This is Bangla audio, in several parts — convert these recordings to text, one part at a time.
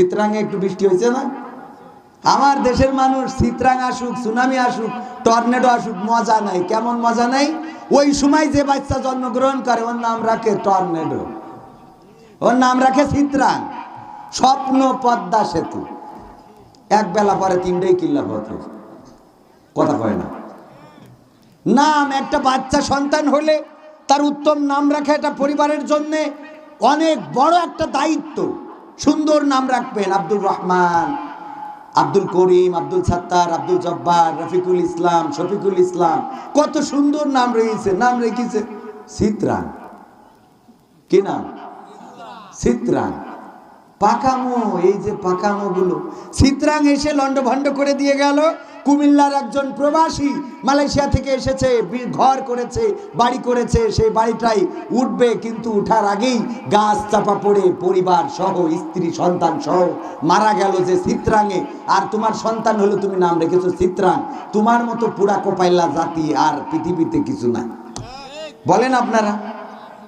চিত্রাঙ্গে একটু বৃষ্টি হয়েছে না? আমার দেশের মানুষ চিত্রাং আসুক, সুনামি আসুক, টর্নেডো আসুক, মজা নাই। কেমন মজা নাই? ওই সময় যে বাচ্চা জন্মগ্রহণ করে, ওর নাম রাখে টর্নেডো। ওর নাম রাখে চিত্রাং। স্বপ্ন পদ্মা সেতু। এক বেলা পরে তিনটেই কিল্লা পথে কথা কয় না। নাম, একটা বাচ্চা সন্তান হলে তার উত্তম নাম রাখা এটা পরিবারের জন্যে। অনেক বড় একটা দায়িত্ব। সুন্দর নাম রাখবেন আব্দুর রহমান, আব্দুল করিম, আব্দুল সাত্তার, আব্দুল জব্বার, রফিকুল ইসলাম, শফিকুল ইসলাম। কত সুন্দর নাম রেখেছে নাম রেখেছে। সিতরান। কি নাম? সিতরান। পাকামো, এই যে পাকামো গুলো সিতরাং এসে লন্ডভন্ড করে দিয়ে গেল। কুমিল্লার একজন প্রবাসী মালয়েশিয়া থেকে এসেছে ঘর করেছে, বাড়ি করেছে সেই বাড়িটাই উঠবে, কিন্তু উঠার আগেই গাছ চাপা পড়ে, পরিবার সহ, স্ত্রী, সন্তান সহ মারা গেল যে চিত্রাঙ্গে। আর তোমার সন্তান হলো তুমি নাম রেখেছো চিত্রাং তোমার মতো পুরা কোপাইলা জাতি আর পৃথিবীতে কিছু নাই। বলেন আপনারা,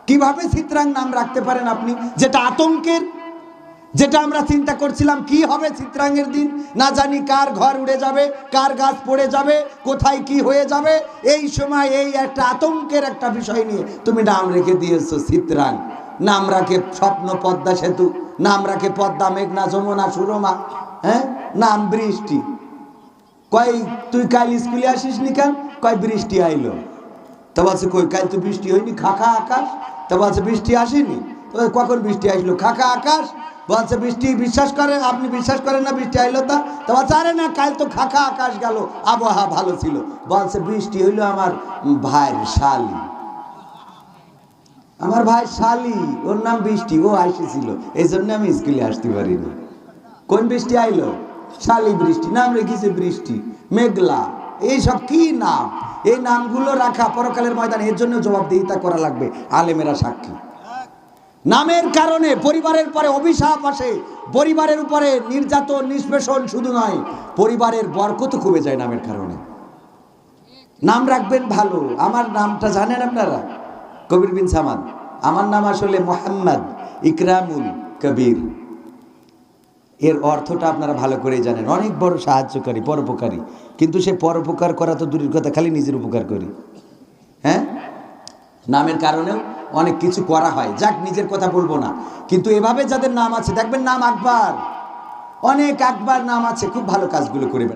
কীভাবে চিত্রাং নাম রাখতে পারেন আপনি? যেটা আতঙ্কের যেটা আমরা চিন্তা করছিলাম, কি হবে চিত্রাঙ্গের দিন? না জানি কার ঘর উড়ে যাবে, কার গাছ পড়ে যাবে, কোথায় কি হয়ে যাবে। এই সময় এই একটা আতঙ্কের একটা বিষয় নিয়ে তুমি নাম রেখে দিয়েছ চিত্রাং নাম রাখে স্বপ্ন, পদ্মা সেতু। নাম রাখে পদ্মা, মেঘনা, যমুনা, সুরমা। হ্যাঁ? নাম বৃষ্টি। কয়, তুই কাল স্কুলে আসিস নি কেন কয়, বৃষ্টি আইলো। তা বলছে, কই, কাল তো বৃষ্টি হয়নি, খাখা আকাশ? তা বলছে, বৃষ্টি আসেনি? কখন বৃষ্টি আসলো? খাখা আকাশ? বলছে, বৃষ্টি বিশ্বাস করেন আপনি বিশ্বাস করেন না, বৃষ্টি আইলো তা? তা বলছে, আরে না, কাল তো খাখা আকাশ গেল, আবহাওয়া ভালো ছিল। বলছে, বৃষ্টি হইল আমার ভাইয়ের শালি। আমার ভাই শালি, ওর নাম বৃষ্টি, ও আসেছিল এই জন্য আমি স্কুলে আসতে পারিনি কোন বৃষ্টি আইলো? শালি বৃষ্টি, নাম রেখেছে বৃষ্টি, মেঘলা। এইসব কি নাম? এই নামগুলো রাখা পরকালের ময়দানে, এর জন্য জবাবদিহিতা করা লাগবে, আলেমেরা সাক্ষী। নামের কারণে পরিবারের পরে অভিশাপ আসে। পরিবারের উপরে নির্যাতন, নিষ্পেষণ শুধু নয়, পরিবারের বরকত কমে যায় নামের কারণে। নাম রাখবেন ভালো। আমার নামটা জানেন আপনারা? কবির বিন সামাদ। আমার নাম আসলে মোহাম্মদ ইকরামুল কবির। এর অর্থটা আপনারা ভালো করেই জানেন। অনেক বড় সাহায্যকারী, পরোপকারী। কিন্তু সে পরোপকার করা তো দূরের কথা, খালি নিজের উপকার করি। হ্যাঁ? নামের কারণেও অনেক কিছু করা হয়। যাক, নিজের কথা বলব না। কিন্তু এভাবে যাদের নাম আছে, দেখবেন নাম আকবর। অনেক আকবর নাম আছে, খুব ভালো কাজগুলো করে।